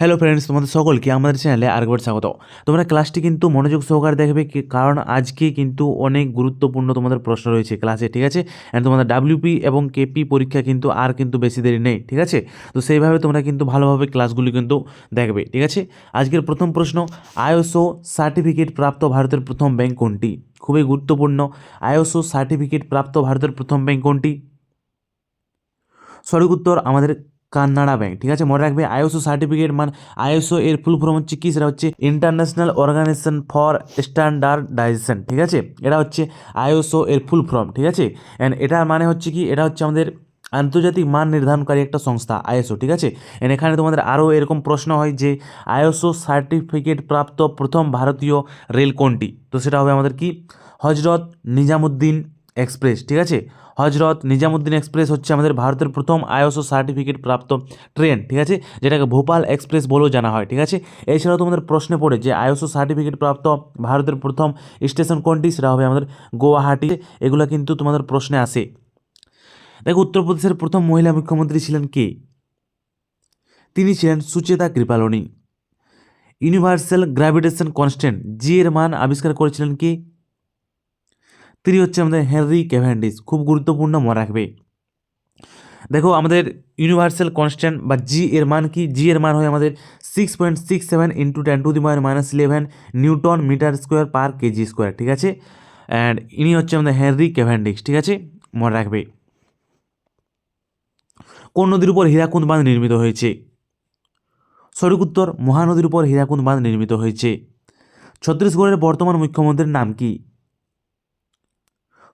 Hello friends তোমাদের সকলকে আমাদের চ্যানেলে আরেকবার স্বাগত। তোমরা ক্লাসটি কিন্তু মনোযোগ সহকারে দেখবে কারণ আজকে কিন্তু অনেক গুরুত্বপূর্ণ তোমাদের প্রশ্ন রয়েছে ক্লাসে ঠিক আছে? অ্যান্ড তোমাদের ডাব্লিউপি এবং কেপি পরীক্ষা কিন্তু আর কিন্তু বেশি দেরি নেই, ঠিক আছে? তো সেইভাবে তোমরা কিন্তু ভালোভাবে ক্লাসগুলি কিন্তু দেখবে, ঠিক আছে? আজকের প্রথম প্রশ্ন আইএসও সার্টিফিকেট প্রাপ্ত ভারতের প্রথম ব্যাংক কোনটি? খুবই গুরুত্বপূর্ণ। আইএসও সার্টিফিকেট প্রাপ্ত ভারতের প্রথম ব্যাংক কোনটি? সঠিক উত্তর আমাদের কান্নাড়া ব্যাংক ঠিক আছে? মনে রাখবে আইএসও সার্টিফিকেট মান আইএসও এর ফুল ফর্ম হচ্ছে কি? সেটা হচ্ছে ইন্টারন্যাশনাল অর্গানাইজেশন ফর স্ট্যান্ডার্ডাইজেশন ঠিক আছে? এটা হচ্ছে আইএসও এর ফুল ফর্ম ঠিক আছে? অ্যান্ড এটার মানে হচ্ছে কি? এটা হচ্ছে আমাদের আন্তর্জাতিক মান নির্ধারণকারী একটা সংস্থা, আইএসও, ঠিক আছে? এন্ড এখানে তোমাদের আরও এরকম প্রশ্ন হয় যে আইএসও সার্টিফিকেট প্রাপ্ত প্রথম ভারতীয় রেল কোনটি? তো সেটা হবে আমাদের কি? হজরত নিজামুদ্দিন এক্সপ্রেস, ঠিক আছে? হজরত নিজামুদ্দিন এক্সপ্রেস হচ্ছে আমাদের ভারতের প্রথম আইএসও সার্টিফিকেট প্রাপ্ত ট্রেন, ঠিক আছে? যেটাকে ভোপাল এক্সপ্রেস বলেও জানা হয়, ঠিক আছে? এছাড়াও তোমাদের প্রশ্নে পড়ে যে আইএসও সার্টিফিকেট প্রাপ্ত ভারতের প্রথম স্টেশন কোনটি? সেটা হবে আমাদের গুয়াহাটি। এগুলো কিন্তু তোমাদের প্রশ্নে আসে দেখো, উত্তরপ্রদেশের প্রথম মহিলা মুখ্যমন্ত্রী ছিলেন কে? তিনি ছিলেন Sucheta Kripalani. Universal gravitation constant, G এর মান আবিষ্কার করেছিলেন কে? তিনি হচ্ছে আমাদের হেনরি ক্যাভেন্ডিস খুব গুরুত্বপূর্ণ মনে রাখবে। দেখো, আমাদের ইউনিভার্সাল কনস্ট্যান্ট বা জি এর মান কি? জি এর মান হয় আমাদের six point six seven into ten to the power minus eleven newton metre square per KG square ঠিক আছে? অ্যান্ড ইনি হচ্ছে আমাদের হেনরি ক্যাভেন্ডিক্স ঠিক আছে? মনে রাখবে। কোন নদীর উপর হীরাকুন্দ বাঁধ নির্মিত হয়েছে? সঠিক উত্তর, মহানদীর উপর হীরাকুন্দ বাঁধ নির্মিত হয়েছে। ছত্তিশগড়ের বর্তমান মুখ্যমন্ত্রীর নাম কি?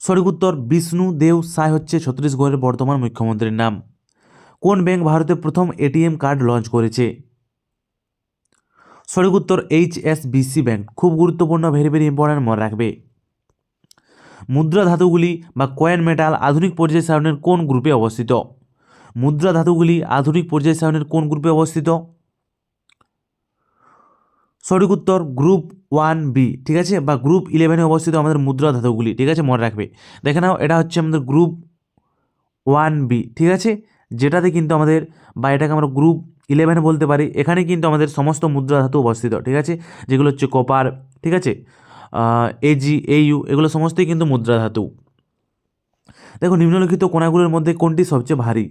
সঠিক উত্তর বিষ্ণু দেও সায় হচ্ছে ছত্তিশগড়ের বর্তমান মুখ্যমন্ত্রীর নাম। কোন ব্যাংক ভারতে প্রথম এটিএম কার্ড লঞ্চ করেছে? সঠিক উত্তর এইচ এস বিসি ব্যাংক, খুব গুরুত্বপূর্ণ ভেরি ভেরি ইম্পর্ট্যান্ট মনে রাখবে। মুদ্রা ধাতুগুলি বা কয়েন মেটাল আধুনিক পর্যায় সারণের কোন গ্রুপে অবস্থিত? মুদ্রা ধাতুগুলি আধুনিক পর্যায় সারণের কোন গ্রুপে অবস্থিত? সঠিক উত্তর গ্রুপ ওয়ান বি ঠিক আছে? বা গ্রুপ ইলেভেনে অবস্থিত আমাদের মুদ্রা ধাতুগুলি, ঠিক আছে? মনে রাখবে। দেখে নাও, এটা হচ্ছে আমাদের গ্রুপ ওয়ান বি ঠিক আছে? যেটাতে কিন্তু আমাদের, বা এটাকে আমরা গ্রুপ ইলেভেন বলতে পারি। এখানে কিন্তু আমাদের সমস্ত মুদ্রা ধাতু অবস্থিত, ঠিক আছে? যেগুলো হচ্ছে কপার ঠিক আছে? এজি এইউ এগুলো সমস্তই কিন্তু মুদ্রা ধাতু। দেখো, নিম্নলিখিত কোণাগুলোর মধ্যে কোনটি সবচেয়ে ভারী?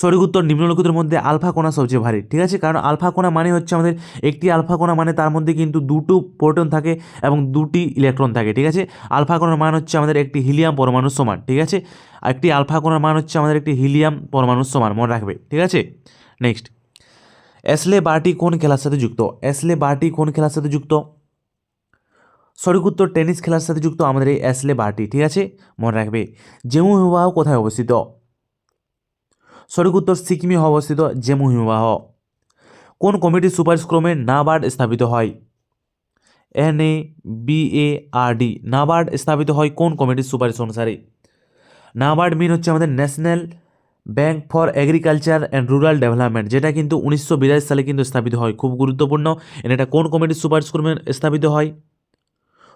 সঠিক উত্তর নিম্নলিখিতের মধ্যে আলফা কোণা সবচেয়ে ভারী, ঠিক আছে? কারণ আলফা কোণা মানে হচ্ছে আমাদের একটি আলফা কোণা মানে তার মধ্যে কিন্তু দুটো প্রোটন থাকে এবং দুটি ইলেকট্রন থাকে, ঠিক আছে? আলফা কোণার মান হচ্ছে আমাদের একটি হিলিয়াম পরমাণুর সমান, ঠিক আছে? একটি আলফা কোণার মান হচ্ছে আমাদের একটি হিলিয়াম পরমাণুর সমান, মনে রাখবে, ঠিক আছে? নেক্সট এসলে বারটি কোন খেলার সাথে যুক্ত? এসলে বারটি কোন খেলার সাথে যুক্ত? সঠিক উত্তর টেনিস খেলার সাথে যুক্ত আমাদের এই এসলে বারটি, ঠিক আছে? মনে রাখবে। জেমু হিমবাহ কোথায় অবস্থিত? সঠিক উত্তর সিকিমে অবস্থিত জেমু হিমবাহ। কোন কমিটির সুপারিশ ক্রমে নাবার্ড স্থাপিত হয়? N A, B A R D. NABARD স্থাপিত হয় কোন কমিটির সুপারিশ অনুসারে নাবার্ড মিন হচ্ছে আমাদের National Bank for Agriculture and Rural Development যেটা কিন্তু উনিশশো বিরাশি সালে কিন্তু স্থাপিত হয়। খুব গুরুত্বপূর্ণ। এটা কোন কমিটির সুপারিশ ক্রমে স্থাপিত হয়?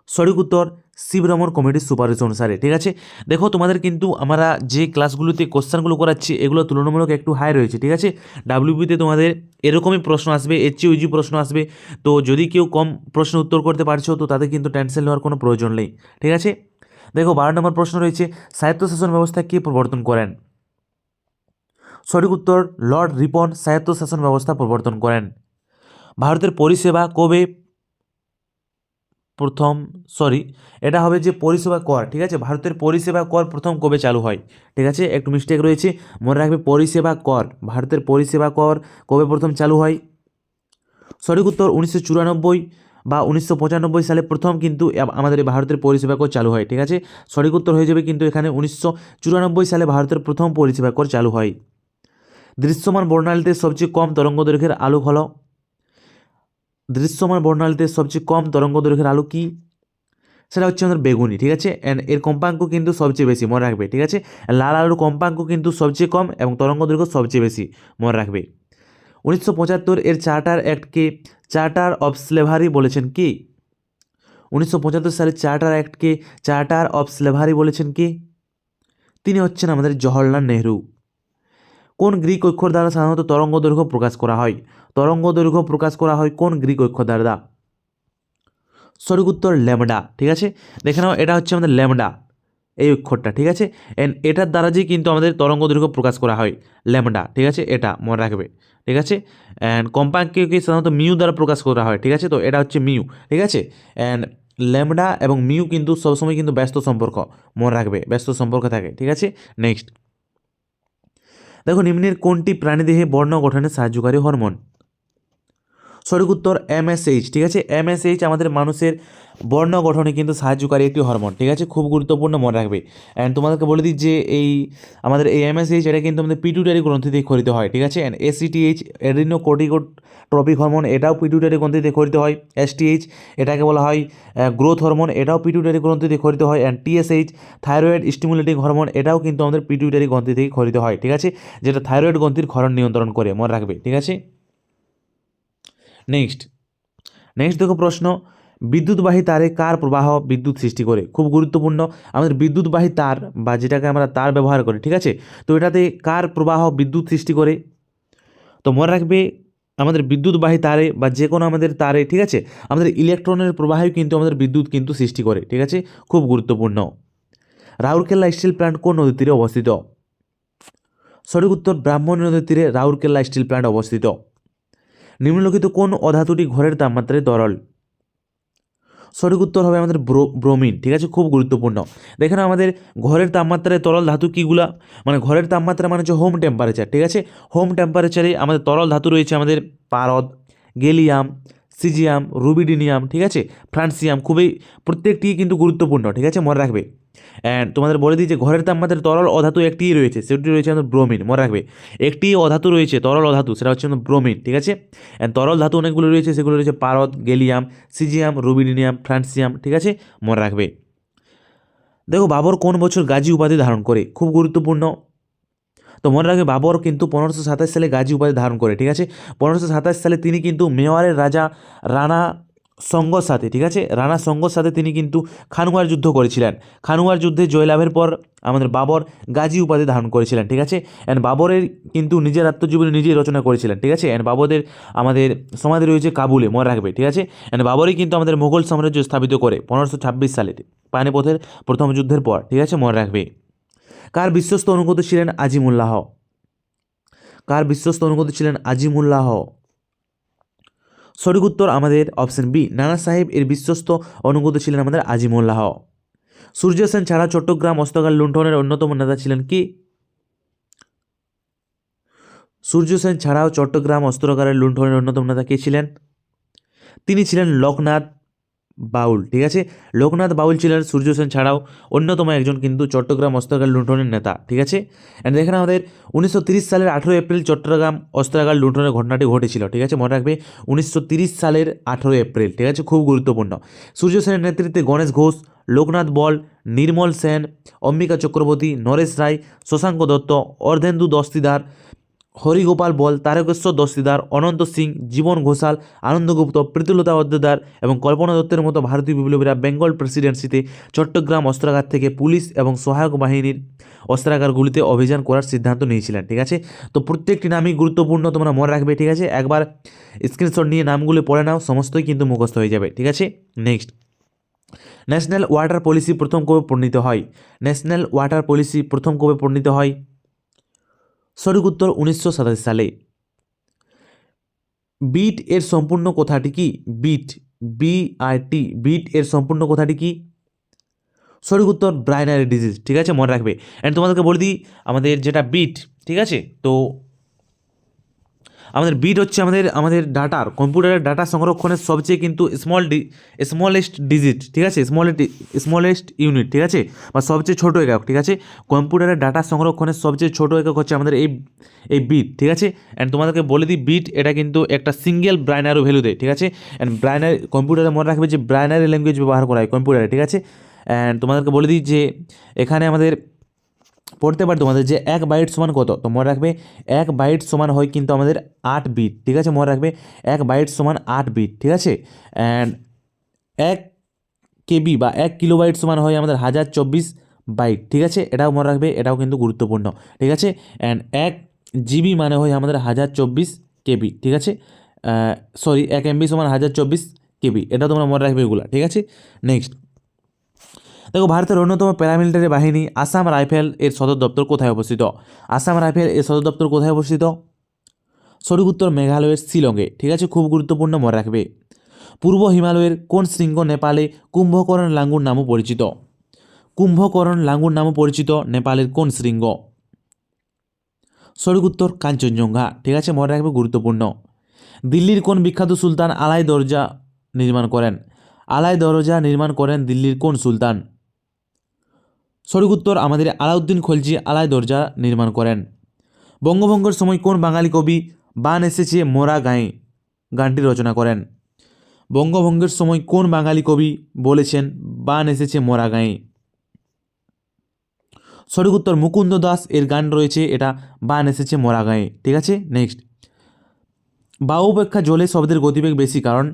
সঠিক উত্তর শিবরমন কমিটির সুপারিশ অনুসারে, ঠিক আছে? দেখো, তোমাদের কিন্তু আমরা যে ক্লাসগুলোতে কোশ্চেনগুলো করাচ্ছি, এগুলো তুলনামূলক একটু হাই রয়েছে, ঠিক আছে? ডাব্লিউবিতে তোমাদের এরকমই প্রশ্ন আসবে এর চেয়ে ইজি প্রশ্ন আসবে। তো যদি কেউ কম প্রশ্ন উত্তর করতে পারছ, তো তাদের কিন্তু টেনশন নেওয়ার কোনো প্রয়োজন নেই, ঠিক আছে? দেখো, বারো নম্বর প্রশ্ন রয়েছে স্বায়ত্তশাসন ব্যবস্থা কে প্রবর্তন করেন? সঠিক উত্তর লর্ড রিপন স্বায়ত্তশাসন ব্যবস্থা প্রবর্তন করেন। ভারতের পরিষেবা কবে? প্রথম সরি এটা হবে যে পরিষেবা কর, ঠিক আছে? ভারতের পরিষেবা কর প্রথম কবে চালু হয়, ঠিক আছে? একটু মিস্টেক রয়েছে, মনে রাখবে পরিষেবা কর, ভারতের পরিষেবা কর কবে প্রথম চালু হয়? সঠিক উত্তর উনিশশো চুরানব্বই বা উনিশশো পঁচানব্বই সালে প্রথম কিন্তু আমাদের ভারতের পরিষেবা কর চালু হয়, ঠিক আছে? সঠিক উত্তর হয়ে যাবে কিন্তু এখানে উনিশশো চুরানব্বই সালে ভারতের প্রথম পরিষেবা কর চালু হয়। দৃশ্যমান বর্ণালীতে সবচেয়ে কম তরঙ্গ দৈর্ঘ্যের আলোক হলো দৃশ্যমান বর্ণালীতে সবচেয়ে কম তরঙ্গ দৈর্ঘ্যের আলো কি? সেটা হচ্ছে আমাদের বেগুনি, ঠিক আছে? অ্যান্ড এর কম্পাঙ্ক কিন্তু সবচেয়ে বেশি, মনে রাখবে, ঠিক আছে? লাল আলোর কম্পাঙ্ক কিন্তু সবচেয়ে কম এবং তরঙ্গ দৈর্ঘ্য সবচেয়ে বেশি, মনে রাখবে। উনিশশো পঁচাত্তর এর চার্টার অ্যাক্টকে চার্টার অফ স্লেভারি বলেছেন কি? উনিশশো পঁচাত্তর সালের চার্টার অ্যাক্টকে চার্টার অফ স্লেভারি বলেছেন কি? তিনি হচ্ছেন আমাদের জওহরলাল নেহরু। কোন গ্রিক অক্ষর দ্বারা সাধারণত তরঙ্গ দৈর্ঘ্য প্রকাশ করা হয়? তরঙ্গ দৈর্ঘ্য প্রকাশ করা হয় কোন গ্রিক অক্ষর দ্বারা? সঠিক উত্তর ল্যামডা, ঠিক আছে? দেখে নাও, এটা হচ্ছে আমাদের ল্যামডা, এই অক্ষরটা, ঠিক আছে? অ্যান্ড এটার দ্বারা যে কিন্তু আমাদের তরঙ্গ দৈর্ঘ্য প্রকাশ করা হয়, ল্যামডা, ঠিক আছে? এটা মনে রাখবে, ঠিক আছে? অ্যান্ড কম্পাঙ্ককে সাধারণত মিউ দ্বারা প্রকাশ করা হয়, ঠিক আছে? তো এটা হচ্ছে মিউ, ঠিক আছে? অ্যান্ড ল্যামডা এবং মিউ কিন্তু সবসময় কিন্তু ব্যস্ত সম্পর্ক, মনে রাখবে, ব্যস্ত সম্পর্ক থাকে, ঠিক আছে? নেক্সট দেখো নিম্নের কোনটি প্রাণীদেহে বর্ণ গঠনে সাহায্যকারী হরমোন? সঠিক উত্তর এমএসএইচ ঠিক আছে? এমএসএইচ আমাদের মানুষের বর্ণ গঠনে কিন্তু সাহায্যকারী একটি হরমোন, ঠিক আছে? খুব গুরুত্বপূর্ণ মনে রাখবে। অ্যান্ড তোমাদেরকে বলে দিই যে এই আমাদের এই এমএসএইচ এটা কিন্তু আমাদের পিটুটারি গ্রন্থি দিয়ে খরিত হয়, ঠিক আছে? And ACTH adeno corticotropic hormone এটাও পিটুটারি গ্রন্থি দিয়ে খরিত হয়। এসটিএইচ এটাকে বলা হয় গ্রোথ হরমোন এটাও পিটুটারি গ্রন্থি দিয়ে খরিত হয়। And TSH thyroid stimulating hormone এটাও কিন্তু আমাদের পিটুটারি গ্রন্থি থেকে খরিত হয়, ঠিক আছে? যেটা থাইরয়েড গ্রন্থির ক্ষরণ নিয়ন্ত্রণ করে, মনে রাখবে, ঠিক আছে? নেক্সট নেক্সট দেখো প্রশ্ন, বিদ্যুৎবাহী তারে কার প্রবাহ বিদ্যুৎ সৃষ্টি করে? খুব গুরুত্বপূর্ণ। আমাদের বিদ্যুৎবাহী তার বা যেটাকে আমরা তার ব্যবহার করি, ঠিক আছে? তো এটাতে কার প্রবাহ বিদ্যুৎ সৃষ্টি করে? তো মনে রাখবে, আমাদের বিদ্যুৎবাহী তারে বা যে কোনো আমাদের তারে, ঠিক আছে? আমাদের ইলেকট্রনের প্রবাহেও কিন্তু আমাদের বিদ্যুৎ কিন্তু সৃষ্টি করে, ঠিক আছে? খুব গুরুত্বপূর্ণ। রাউরকেল্লা স্টিল প্ল্যান্ট কোন নদীর তীরে অবস্থিত? সঠিক উত্তর ব্রাহ্মণী নদীর তীরে রাউরকেল্লা স্টিল প্ল্যান্ট অবস্থিত। নিম্নলিখিত কোন অধাতুটি ঘরের তাপমাত্রায় তরল? সঠিক উত্তর হবে আমাদের ব্রো, ব্রোমিন, ঠিক আছে? খুব গুরুত্বপূর্ণ। দেখেন আমাদের ঘরের তাপমাত্রায় তরল ধাতু কীগুলা? মানে ঘরের তাপমাত্রা মানে হচ্ছে হোম টেম্পারেচার ঠিক আছে? হোম টেম্পারেচারে আমাদের তরল ধাতু রয়েছে আমাদের পারদ, গেলিয়াম, সিজিয়াম, রুবিডিনিয়াম, ঠিক আছে? ফ্রান্সিয়াম, খুবই প্রত্যেকটি কিন্তু গুরুত্বপূর্ণ, ঠিক আছে? মনে রাখবে। অ্যান্ড তোমাদের বলে দিই যে ঘরের তাপমাত্রায় তরল অধাতু একটিই রয়েছে, সেটি রয়েছে আমাদের ব্রোমিন, মনে রাখবে। একটি অধাতু রয়েছে, তরল অধাতু, সেটা হচ্ছে আমাদের ব্রোমিন, ঠিক আছে? অ্যান্ড তরল ধাতু অনেকগুলো রয়েছে, সেগুলো রয়েছে পারদ, গেলিয়াম, সিজিয়াম রুবিডিনিয়াম ফ্রান্সিয়াম, ঠিক আছে? মনে রাখবে। দেখো, বাবর কোন বছর গাজী উপাধি ধারণ করে? খুব গুরুত্বপূর্ণ। তো মনে রাখবে, বাবর কিন্তু পনেরোশো সাতাশ সালে গাজী উপাধি ধারণ করে, ঠিক আছে? পনেরোশো সাতাশ সালে তিনি কিন্তু মেওয়ারের রাজা রানা সঙ্গর সাথে, ঠিক আছে? রানা সঙ্গর সাথে তিনি কিন্তু খানুয়ার যুদ্ধ করেছিলেন। খানুয়ার যুদ্ধে জয়লাভের পর আমাদের বাবর গাজী উপাধি ধারণ করেছিলেন, ঠিক আছে? অ্যান্ড বাবরের কিন্তু নিজের আত্মজীবনী নিজেই রচনা করেছিলেন, ঠিক আছে? অ্যান্ড বাবরের আমাদের সমাধি রয়েছে কাবুলে, মনে রাখবে, ঠিক আছে? অ্যান্ড বাবরই কিন্তু আমাদের মোগল সাম্রাজ্য স্থাপিত করে পনেরোশো ছাব্বিশ সালে, পানিপথের প্রথম যুদ্ধের পর, ঠিক আছে? মনে রাখবে। কার বিশ্বস্ত অনুগত ছিলেন আজিমুল্লাহ? কার বিশ্বস্ত অনুগত ছিলেন আজিমুল্লাহ? সঠিক উত্তর আমাদের অপশন বি। নানা সাহেব এর বিশ্বস্ত অনুগত ছিলেন আমাদের আজিমুল্লাহ। সূর্য সেন ছাড়া চট্টগ্রাম, অস্তকাল, লুণ্ঠনের অন্যতম নেতা ছিলেন কি? সূর্য সেন ছাড়াও চট্টগ্রাম অস্ত্রকারের লুণ্ঠনের অন্যতম নেতা কে ছিলেন? তিনি ছিলেন লোকনাথ বাউল, ঠিক আছে? লোকনাথ বাউল ছিলেন সূর্য সেন ছাড়াও অন্যতম একজন কিন্তু চট্টগ্রাম অস্ত্রাগার লুণ্ঠনের নেতা, ঠিক আছে? অ্যান্ড দেখেন আমাদের উনিশশো সালের আঠেরো এপ্রিল চট্টগ্রাম অস্ত্রাগার লুণ্ঠনের ঘটনাটি ঘটেছিল, ঠিক আছে? মনে রাখবে, উনিশশো সালের আঠেরো এপ্রিল, ঠিক আছে? খুব গুরুত্বপূর্ণ। সূর্য সেনের নেতৃত্বে গণেশ ঘোষ, লোকনাথ বল, নির্মল সেন, অম্বিকা চক্রবর্তী, নরেশ রায়, শশাঙ্ক দত্ত, অর্ধেন্দু দস্তিদার হরিগোপাল বল, তারকেশ্বর দস্তিদার, অনন্ত সিং, জীবন ঘোষাল, আনন্দগুপ্ত, প্রীতিলতা অদ্দেদার এবং কল্পনা দত্তের মতো ভারতীয় বিপ্লবীরা বেঙ্গল প্রেসিডেন্সিতে চট্টগ্রাম অস্ত্রাগার থেকে পুলিশ এবং সহায়ক বাহিনীর অস্ত্রাগারগুলিতে অভিযান করার সিদ্ধান্ত নিয়েছিলেন, ঠিক আছে? তো প্রত্যেকটি নামই গুরুত্বপূর্ণ, তোমরা মনে রাখবে, ঠিক আছে? একবার স্ক্রিনশট নিয়ে নামগুলি পড়ে নাও, সমস্তই কিন্তু মুখস্থ হয়ে যাবে, ঠিক আছে? নেক্সট ন্যাশনাল ওয়াটার পলিসি প্রথম কবে প্রণীত হয়? ন্যাশনাল ওয়াটার পলিসি প্রথম কবে প্রণীত হয়? সঠিক উত্তর উনিশশো সাতাশি সালে। বিট এর সম্পূর্ণ কথাটি কি? BIT B R T BIT এর সম্পূর্ণ কথাটি কি? সঠিক উত্তর ব্রাইনারি ডিজিজ, ঠিক আছে? মনে রাখবে। অ্যান্ড তোমাদেরকে বলে দিই, আমাদের যেটা বিট, ঠিক আছে? তো আমাদের বিট হচ্ছে আমাদের আমাদের ডাটার কম্পিউটারের ডাটা সংরক্ষণের সবচেয়ে কিন্তু স্মল ডি স্মলেস্ট ডিজিট ঠিক আছে? স্মলেস্ট স্মলেস্ট ইউনিট ঠিক আছে? বা সবচেয়ে ছোটো একক, ঠিক আছে? কম্পিউটারের ডাটা সংরক্ষণের সবচেয়ে ছোটো একক হচ্ছে আমাদের এই এই বিট ঠিক আছে? অ্যান্ড তোমাদেরকে বলে দিই বিট এটা কিন্তু একটা সিঙ্গেল ব্রাইনারও ভ্যালু দেয়, ঠিক আছে? অ্যান্ড ব্রাইনারি কম্পিউটারে মনে রাখবে যে ব্রাইনারি ল্যাঙ্গুয়েজ ব্যবহার করা হয় কম্পিউটারে ঠিক আছে? অ্যান্ড তোমাদেরকে বলে দিই যে এখানে আমাদের পড়তে পারে, তোমাদের যে এক বাইট সমান কত? তো মনে রাখবে এক বাইট সমান হয় কিন্তু আমাদের আট বিট, ঠিক আছে? মনে রাখবে এক বাইট সমান আট বিট, ঠিক আছে? অ্যান্ড এক কেবি বা এক কিলো বাইট সমান হয় আমাদের হাজার চব্বিশ বাইট, ঠিক আছে? এটাও মনে রাখবে, এটাও কিন্তু গুরুত্বপূর্ণ, ঠিক আছে? অ্যান্ড এক জিবি মানে হয় আমাদের হাজার চব্বিশ কেবি, ঠিক আছে? সরি এক এমবি সমান হাজার চব্বিশ কেবি, এটা তোমরা মনে রাখবে এগুলো, ঠিক আছে? নেক্সট দেখো, ভারতের অন্যতম প্যারামিলিটারি বাহিনী আসাম রাইফেল এর সদর দপ্তর কোথায় অবস্থিত? আসাম রাইফেল এর সদর দপ্তর কোথায় অবস্থিত? সঠিক উত্তর মেঘালয়ের শিলংয়ে, ঠিক আছে? খুব গুরুত্বপূর্ণ মনে রাখবে। পূর্ব হিমালয়ের কোন শৃঙ্গ নেপালে কুম্ভকরণ লাঙ্গুর নামও পরিচিত? কুম্ভকরণ লাঙ্গুর নামও পরিচিত নেপালের কোন শৃঙ্গ? সঠিক উত্তর কাঞ্চনজঙ্ঘা, ঠিক আছে? মনে রাখবে গুরুত্বপূর্ণ। দিল্লির কোন বিখ্যাত সুলতান আলাই দরজা নির্মাণ করেন? আলাই দরজা নির্মাণ করেন দিল্লির কোন সুলতান? সঠিক উত্তর আমাদের আলাউদ্দিন খলজি আলাই দরজা নির্মাণ করেন। বঙ্গভঙ্গের সময় কোন বাঙালি কবি বান এসেছে মোরা গাঁয়ে? গানটি রচনা করেন। বঙ্গভঙ্গের সময় কোন বাঙালি কবি বলেছেন বান এসেছে মোরা গাঁয়ে? সঠিক উত্তর মুকুন্দ দাস এর গান রয়েছে এটা বান এসেছে মোরা গাঁয়ে। ঠিক আছে? নেক্সট বায়ু অপেক্ষা জলে শব্দের গতিবেগ বেশি, কারণ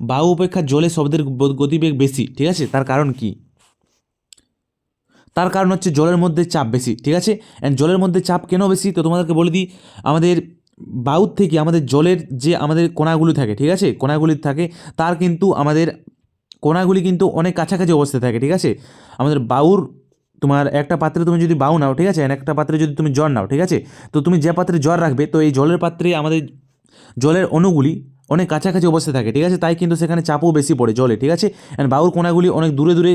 বায়ু অপেক্ষা জলে শব্দের গতিবেগ বেশি, ঠিক আছে? তার কারণ কি? তার কারণ হচ্ছে জলের মধ্যে চাপ বেশি, ঠিক আছে? অ্যান্ড জলের মধ্যে চাপ কেন বেশি? তো তোমাদেরকে বলে দিই, আমাদের বায়ুর থেকে আমাদের জলের যে আমাদের কোনাগুলি থাকে, ঠিক আছে? কোনাগুলি থাকে, তার কিন্তু আমাদের কোনাগুলি কিন্তু অনেক কাছাকাছি অবস্থায় থাকে, ঠিক আছে? আমাদের বাউর তোমার একটা পাত্রে তুমি যদি বাউ নাও, ঠিক আছে? And একটা পাত্রে যদি তুমি জ্বর নাও, ঠিক আছে? তো তুমি যে পাত্রে জ্বর রাখবে, তো এই জলের পাত্রে আমাদের জলের অণুগুলি অনেক কাছাকাছি অবস্থায় থাকে, ঠিক আছে? তাই কিন্তু সেখানে চাপও বেশি পড়ে, জলে, ঠিক আছে? অ্যান্ড বায়ুর কোনাগুলি অনেক দূরে দূরে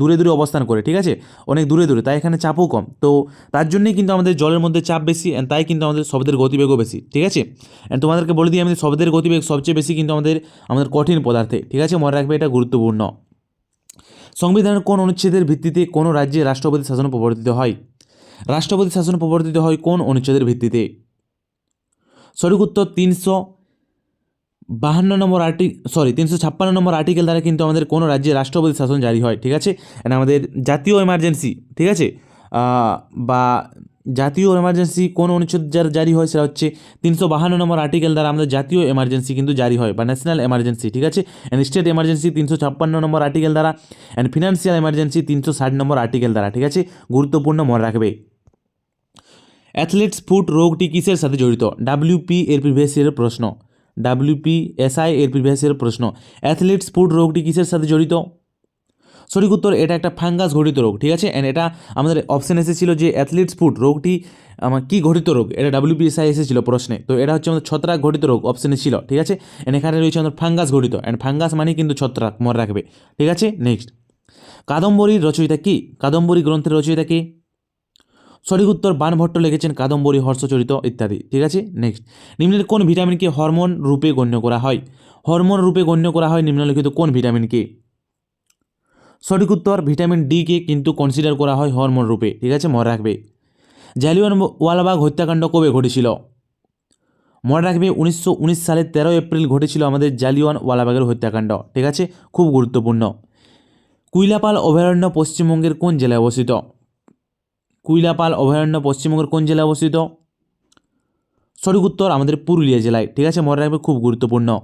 দূরে দূরে অবস্থান করে, ঠিক আছে? অনেক দূরে দূরে, তাই এখানে চাপও কম। তো তার জন্যই কিন্তু আমাদের জলের মধ্যে চাপ বেশি অ্যান্ড তাই কিন্তু আমাদের শব্দের গতিবেগও বেশি, ঠিক আছে? অ্যান্ড তোমাদেরকে বলে দিই, আমাদের শব্দের গতিবেগ সবচেয়ে বেশি কিন্তু আমাদের আমাদের কঠিন পদার্থে, ঠিক আছে? মনে রাখবে এটা গুরুত্বপূর্ণ। সংবিধানের কোন অনুচ্ছেদের ভিত্তিতে কোনো রাজ্যে রাষ্ট্রপতি শাসন প্রবর্তিত হয়? রাষ্ট্রপতি শাসন প্রবর্তিত হয় কোন অনুচ্ছেদের ভিত্তিতে? সঠিক উত্তর তিনশো বাহান্ন নম্বর আর্টি সরি তিনশো ছাপ্পান্ন নম্বর আর্টিকেল দ্বারা কিন্তু আমাদের কোনো রাজ্যে রাষ্ট্রপতি শাসন জারি হয়, ঠিক আছে? অ্যান্ড আমাদের জাতীয় এমার্জেন্সি ঠিক আছে? বা জাতীয় এমার্জেন্সি কোন অনুচ্ছেদ যার জারি হয় সেটা হচ্ছে তিনশো বাহান্ন নম্বর আর্টিকেল দ্বারা আমাদের জাতীয় এমার্জেন্সি কিন্তু জারি হয়, বা ন্যাশনাল এমার্জেন্সি ঠিক আছে? অ্যান্ড স্টেট এমার্জেন্সি তিনশো ছাপ্পান্ন নম্বর আর্টিকেল দ্বারা অ্যান্ড ফিনান্সিয়াল এমার্জেন্সি তিনশো ষাট নম্বর আর্টিকেল দ্বারা, ঠিক আছে? গুরুত্বপূর্ণ মনে রাখবে। অ্যাথলেটস ফুট রোগটি কিসের সাথে জড়িত? ডাব্লিউপি এর প্রিভিয়াস ইয়ারের প্রশ্ন। ডাব্লিউপি এসআই এর প্রিভিয়াস ইয়ারের প্রশ্ন। অ্যাথলেটস ফুট রোগটি কিসের সাথে জড়িত? সঠিক উত্তর, এটা একটা ফাঙ্গাস ঘটিত রোগ, ঠিক আছে? অ্যান্ড এটা আমাদের অপশন এসেছিল যে অ্যাথলিটস ফুট রোগটি আমার কী ঘটিত রোগ? এটা ডাব্লিউপিএসআই এসেছিল প্রশ্নে। তো এটা হচ্ছে আমাদের ছত্রাক ঘটিত রোগ অপশনে ছিল, ঠিক আছে? অ্যান্ড এখানে রয়েছে আমাদের ফাঙ্গাস ঘটিত। অ্যান্ড ফাঙ্গাস মানে কিন্তু ছত্রাক, মনে রাখবে, ঠিক আছে? নেক্সট কাদম্বরীর রচয়িতা কি? কাদম্বরী গ্রন্থের রচয়িতা কি? সঠিক উত্তর বানভট্ট লিখেছেন কাদম্বরী, হর্ষচরিত ইত্যাদি। ঠিক আছে? নেক্সট নিম্নের কোন ভিটামিনকে হরমোন রূপে গণ্য করা হয়? হরমোন রূপে গণ্য করা হয় নিম্নলিখিত কোন ভিটামিনকে সঠিক উত্তর ভিটামিন ডি কে কিন্তু কনসিডার করা হয় হরমোন রূপে। ঠিক আছে? মনে রাখবে। জালিয়ান ওয়ালাবাগ হত্যাকাণ্ড কবে ঘটেছিল? মনে রাখবে, উনিশশো উনিশ সালের তেরো এপ্রিল ঘটেছিল আমাদের জালিয়ান ওয়ালাবাগের হত্যাকাণ্ড। ঠিক আছে? খুব গুরুত্বপূর্ণ। কুইলাপাল অভয়ারণ্য পশ্চিমবঙ্গের কোন জেলায় অবস্থিত? কুইলাপাল, অভয়ারণ্য, পশ্চিমবঙ্গের কোন জেলায় অবস্থিত? সঠিক উত্তর আমাদের পুরুলিয়া জেলায়। ঠিক আছে, মনে রাখবে খুব গুরুত্বপূর্ণ।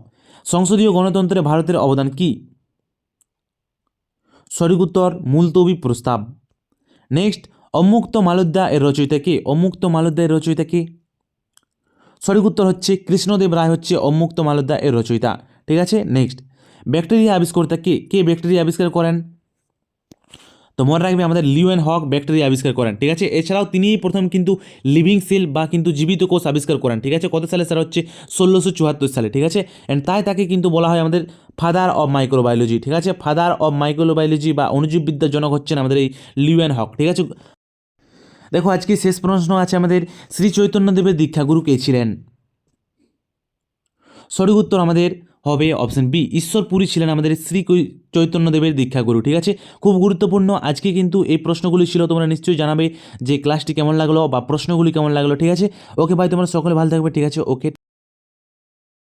সংসদীয় গণতন্ত্রে ভারতের অবদান কী? সঠিক উত্তর, মুলতবি প্রস্তাব। নেক্সট, অমুক্ত মালদ্যা এর রচয়িতা কে? অমুক্ত মালদ্যা এর রচয়িতা কে? সঠিক উত্তর হচ্ছে, কৃষ্ণদেব রায় হচ্ছে অমুক্ত মালদ্যা এর রচয়িতা। ঠিক আছে, নেক্সট। ব্যাকটেরিয়া আবিষ্কর্তা কে? কে ব্যাকটেরিয়া আবিষ্কার করেন? তো মনে রাখবে আমাদের লিওয়েন হক ব্যাকটেরিয়া আবিষ্কার করেন, ঠিক আছে? এছাড়াও তিনিই প্রথম কিন্তু লিভিং সেল বা কিন্তু জীবিত কোষ আবিষ্কার করেন, ঠিক আছে? কত সালে? স্যার হচ্ছে ষোলোশো চুয়াত্তর সালে, ঠিক আছে? অ্যান্ড তাই তাকে কিন্তু বলা হয় আমাদের ফাদার অব মাইক্রোবায়োলজি ঠিক আছে? ফাদার অব মাইক্রোবায়োলজি বা অণুজীববিদ্যার জনক হচ্ছেন আমাদের এই লিওয়েন হক, ঠিক আছে? দেখো, আজকে শেষ প্রশ্ন আছে আমাদের শ্রী চৈতন্যদেবের দীক্ষাগুরু কে ছিলেন? সঠিক উত্তর আমাদের হবে অপশন বি। ঈশ্বরপুরী ছিলেন আমাদের শ্রী চৈতন্যদেবের দীক্ষাগুরু, ঠিক আছে? খুব গুরুত্বপূর্ণ। আজকে কিন্তু এই প্রশ্নগুলি ছিল, তোমরা নিশ্চয়ই জানাবে যে ক্লাসটি কেমন লাগল বা প্রশ্নগুলি কেমন লাগল, ঠিক আছে? ওকে ভাই, তোমরা সকলে ভালো থাকবে, ঠিক আছে? ওকে